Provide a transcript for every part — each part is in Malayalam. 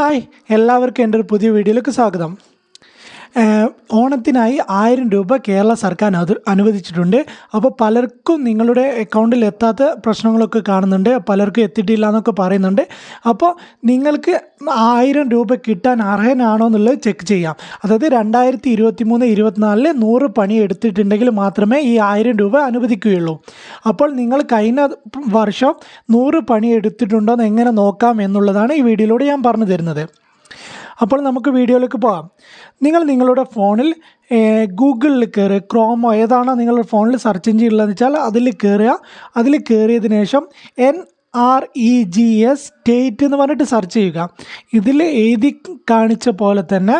ഹായ് എല്ലാവർക്കും എന്റെ ഒരു പുതിയ വീഡിയോയിലേക്ക് സ്വാഗതം. ഓണത്തിനായി ആയിരം രൂപ കേരള സർക്കാർ അനുവദിച്ചിട്ടുണ്ട്. അപ്പോൾ പലർക്കും നിങ്ങളുടെ അക്കൗണ്ടിൽ എത്താത്ത പ്രശ്നങ്ങളൊക്കെ കാണുന്നുണ്ട്. പലർക്കും എത്തിയിട്ടില്ല എന്നൊക്കെ പറയുന്നുണ്ട്. അപ്പോൾ നിങ്ങൾക്ക് ആയിരം രൂപ കിട്ടാൻ അർഹനാണോ എന്നുള്ളത് ചെക്ക് ചെയ്യാം. അതായത് രണ്ടായിരത്തി ഇരുപത്തി മൂന്ന് ഇരുപത്തിനാലിൽ നൂറ് പണി എടുത്തിട്ടുണ്ടെങ്കിൽ മാത്രമേ ഈ ആയിരം രൂപ അനുവദിക്കുകയുള്ളൂ. അപ്പോൾ നിങ്ങൾ കഴിഞ്ഞ വർഷം നൂറ് പണി എടുത്തിട്ടുണ്ടോ എന്ന് എങ്ങനെ നോക്കാം എന്നുള്ളതാണ് ഈ വീഡിയോയിലൂടെ ഞാൻ പറഞ്ഞു തരുന്നത്. അപ്പോൾ നമുക്ക് വീഡിയോയിലേക്ക് പോകാം. നിങ്ങൾ നിങ്ങളുടെ ഫോണിൽ ഗൂഗിളിൽ കയറുക ക്രോമോ ഏതാണോ നിങ്ങളുടെ ഫോണിൽ സെർച്ച് എഞ്ചിൻ ഉള്ളതെന്ന് വെച്ചാൽ അതിൽ കയറുക. അതിൽ കയറിയതിന് ശേഷം N R E G S state എന്ന് പറഞ്ഞിട്ട് സെർച്ച് ചെയ്യുക. ഇതിൽ എഴുതി കാണിച്ച പോലെ തന്നെ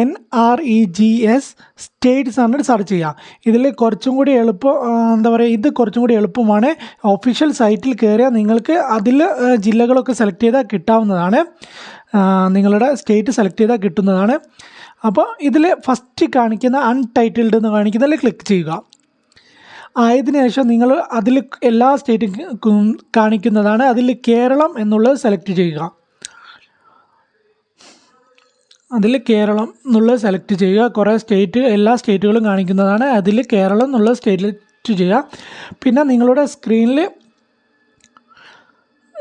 N R E G S states ആണ് സെർച്ച് ചെയ്യുക. ഇതിൽ കുറച്ചും കൂടി എളുപ്പം എന്താ പറയുക ഇത് കുറച്ചും കൂടി എളുപ്പമാണ്. ഒഫീഷ്യൽ സൈറ്റിൽ കയറിയാൽ നിങ്ങൾക്ക് അതിൽ ജില്ലകളൊക്കെ സെലക്ട് ചെയ്താൽ കിട്ടാവുന്നതാണ്. നിങ്ങളുടെ സ്റ്റേറ്റ് സെലക്ട് ചെയ്താൽ കിട്ടുന്നതാണ്. അപ്പോൾ ഇതിൽ ഫസ്റ്റ് കാണിക്കുന്ന അൺടൈറ്റിൽഡ് എന്ന് കാണിക്കുന്നതിൽ ക്ലിക്ക് ചെയ്യുക. ആയതിനു ശേഷം നിങ്ങൾ അതിൽ എല്ലാ സ്റ്റേറ്റും കാണിക്കുന്നതാണ്. അതിൽ കേരളം എന്നുള്ളത് സെലക്ട് ചെയ്യുക. അതിൽ കേരളം എന്നുള്ളത് സെലക്ട് ചെയ്യുക. കുറേ സ്റ്റേറ്റ് എല്ലാ സ്റ്റേറ്റുകളും കാണിക്കുന്നതാണ്. അതിൽ കേരളം എന്നുള്ള സ്റ്റേറ്റ് ചെയ്യുക. പിന്നെ നിങ്ങളുടെ സ്ക്രീനിൽ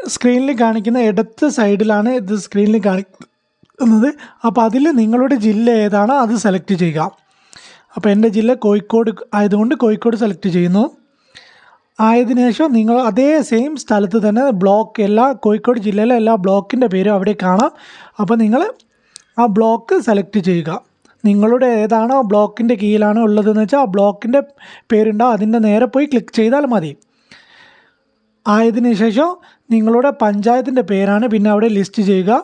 സ്ക്രീനിൽ കാണിക്കുന്ന ഇടത്ത് സൈഡിലാണ് ഇത് സ്ക്രീനിൽ കാണിക്കുന്നത്. അപ്പോൾ അതിൽ നിങ്ങളുടെ ജില്ല ഏതാണോ അത് സെലക്ട് ചെയ്യുക. അപ്പോൾ എന്റെ ജില്ല കോഴിക്കോട് ആയതുകൊണ്ട് കോഴിക്കോട് സെലക്ട് ചെയ്യുന്നു. ആയതിനു ശേഷം നിങ്ങൾ അതേ സെയിം സ്ഥലത്ത് തന്നെ ബ്ലോക്ക് എല്ലാ കോഴിക്കോട് ജില്ലയിലെ എല്ലാ ബ്ലോക്കിന്റെ പേരും അവിടെ കാണാം. അപ്പോൾ നിങ്ങൾ ആ ബ്ലോക്ക് സെലക്ട് ചെയ്യുക. നിങ്ങളുടെ ഏതാണോ ബ്ലോക്കിന്റെ കീഴിലാണോ ഉള്ളതെന്ന് വെച്ചാൽ ആ ബ്ലോക്കിന്റെ പേരുണ്ടാവും അതിന്റെ നേരെ പോയി ക്ലിക്ക് ചെയ്താൽ മതി. ആയതിനു ശേഷം നിങ്ങളുടെ പഞ്ചായത്തിന്റെ പേരാണ് പിന്നെ അവിടെ ലിസ്റ്റ് ചെയ്യുക.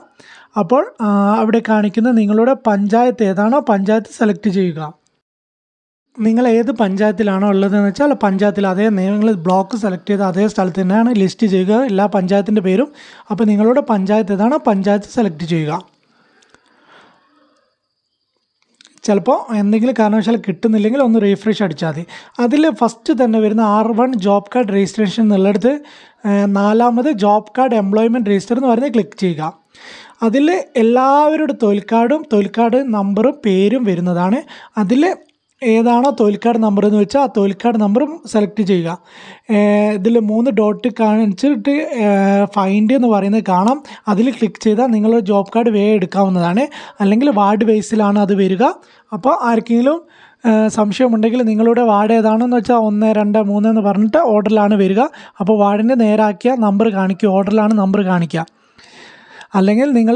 അപ്പോൾ അവിടെ കാണിക്കുന്ന നിങ്ങളുടെ പഞ്ചായത്ത് ഏതാണോ പഞ്ചായത്ത് സെലക്ട് ചെയ്യുക. നിങ്ങൾ ഏത് പഞ്ചായത്തിലാണോ ഉള്ളതെന്ന് വെച്ചാൽ പഞ്ചായത്തിൽ അതേ നിങ്ങൾ ബ്ലോക്ക് സെലക്ട് ചെയ്ത അതേ സ്ഥലത്ത് തന്നെയാണ് ലിസ്റ്റ് ചെയ്യുക. എല്ലാ പഞ്ചായത്തിന്റെ പേരും. അപ്പോൾ നിങ്ങളുടെ പഞ്ചായത്ത് ഏതാണോ പഞ്ചായത്ത് സെലക്ട് ചെയ്യുക. ചിലപ്പോൾ എന്തെങ്കിലും കാരണവശാൽ കിട്ടുന്നില്ലെങ്കിൽ ഒന്ന് റീഫ്രഷ് അടിച്ചാൽ മതി. അതിൽ ഫസ്റ്റ് തന്നെ വരുന്ന R one job card registration എന്നുള്ളിടത്ത് നാലാമത് ജോബ് കാർഡ് എംപ്ലോയ്മെന്റ് രജിസ്റ്റർ എന്ന് പറഞ്ഞ് ക്ലിക്ക് ചെയ്യുക. അതിൽ എല്ലാവരുടെ തൊഴിൽ കാർഡും തൊഴിൽ കാർഡ് നമ്പറും പേരും വരുന്നതാണ്. അതിൽ ഏതാണോ തോൽക്കാട് നമ്പർ എന്ന് വെച്ചാൽ ആ തോൽക്കാട് നമ്പറും സെലക്ട് ചെയ്യുക. ഇതിൽ മൂന്ന് ഡോട്ട് കാണിച്ചിട്ട് ഫൈൻഡ് എന്ന് പറയുന്നത് കാണാം. അതിൽ ക്ലിക്ക് ചെയ്താൽ നിങ്ങളുടെ ജോബ് കാർഡ് വേ എടുക്കാവുന്നതാണ്. അല്ലെങ്കിൽ വാർഡ് ബേസിലാണ് അത് വരിക. അപ്പോൾ ആർക്കെങ്കിലും സംശയമുണ്ടെങ്കിൽ നിങ്ങളുടെ വാർഡ് ഏതാണെന്ന് വെച്ചാൽ ഒന്ന് രണ്ട് മൂന്ന് എന്ന് പറഞ്ഞിട്ട് ഓർഡറിലാണ് വരിക. അപ്പോൾ വാർഡിന്റെ നേരാക്കിയ നമ്പർ കാണിക്കുക. ഓർഡറിലാണ് നമ്പർ കാണിക്കുക. അല്ലെങ്കിൽ നിങ്ങൾ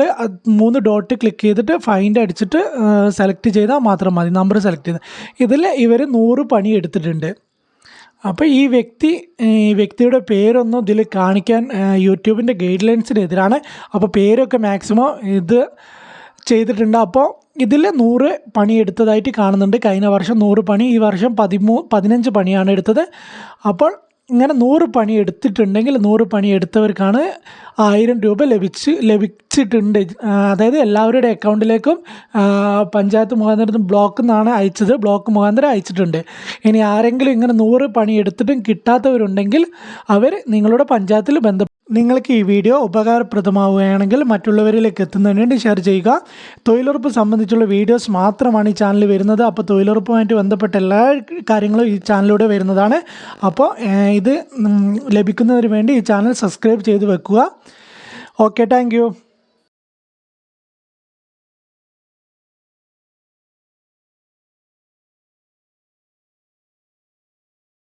മൂന്ന് ഡോട്ട് ക്ലിക്ക് ചെയ്തിട്ട് ഫൈൻഡ് അടിച്ചിട്ട് സെലക്ട് ചെയ്താൽ മാത്രം മതി നമ്പർ സെലക്ട് ചെയ്ത്. ഇതിൽ ഇവർ നൂറ് പണി എടുത്തിട്ടുണ്ട്. അപ്പോൾ ഈ വ്യക്തി ഈ വ്യക്തിയുടെ പേരൊന്നും ഇതിൽ കാണിക്കാൻ യൂട്യൂബിന്റെ ഗൈഡ് ലൈൻസിനെതിരാണ് അപ്പോൾ പേരൊക്കെ മാക്സിമം ഇത് ചെയ്തിട്ടുണ്ട്. അപ്പോൾ ഇതിൽ നൂറ് പണി എടുത്തതായിട്ട് കാണുന്നുണ്ട്. കഴിഞ്ഞ വർഷം നൂറ് പണി ഈ വർഷം പതിമൂ പതിനഞ്ച് പണിയാണ് എടുത്തത്. അപ്പോൾ ഇങ്ങനെ നൂറ് പണി എടുത്തിട്ടുണ്ടെങ്കിൽ നൂറ് പണി എടുത്തവർക്കാണ് ആയിരം രൂപ ലഭിച്ച് ലഭിച്ചിട്ടുണ്ട്. അതായത് എല്ലാവരുടെ അക്കൗണ്ടിലേക്കും പഞ്ചായത്ത് മുഖാന്തരം ബ്ലോക്ക് നിന്നാണ് അയച്ചത്. ബ്ലോക്ക് മുഖാന്തരം അയച്ചിട്ടുണ്ട്. ഇനി ആരെങ്കിലും ഇങ്ങനെ നൂറ് പണി എടുത്തിട്ടും കിട്ടാത്തവരുണ്ടെങ്കിൽ അവർ നിങ്ങളുടെ പഞ്ചായത്തിൽ ബന്ധ നിങ്ങൾക്ക് ഈ വീഡിയോ ഉപകാരപ്രദമാവുകയാണെങ്കിൽ മറ്റുള്ളവരിലേക്ക് എത്തുന്നതിന് വേണ്ടി ഷെയർ ചെയ്യുക. തൊഴിലുറപ്പ് സംബന്ധിച്ചുള്ള വീഡിയോസ് മാത്രമാണ് ഈ ചാനലിൽ വരുന്നത്. അപ്പോൾ തൊഴിലുറപ്പുമായിട്ട് ബന്ധപ്പെട്ട എല്ലാ കാര്യങ്ങളും ഈ ചാനലിലൂടെ വരുന്നതാണ്. അപ്പോൾ ഇത് ലഭിക്കുന്നതിന് വേണ്ടി ഈ ചാനൽ സബ്സ്ക്രൈബ് ചെയ്ത് വെക്കുക. Okay thank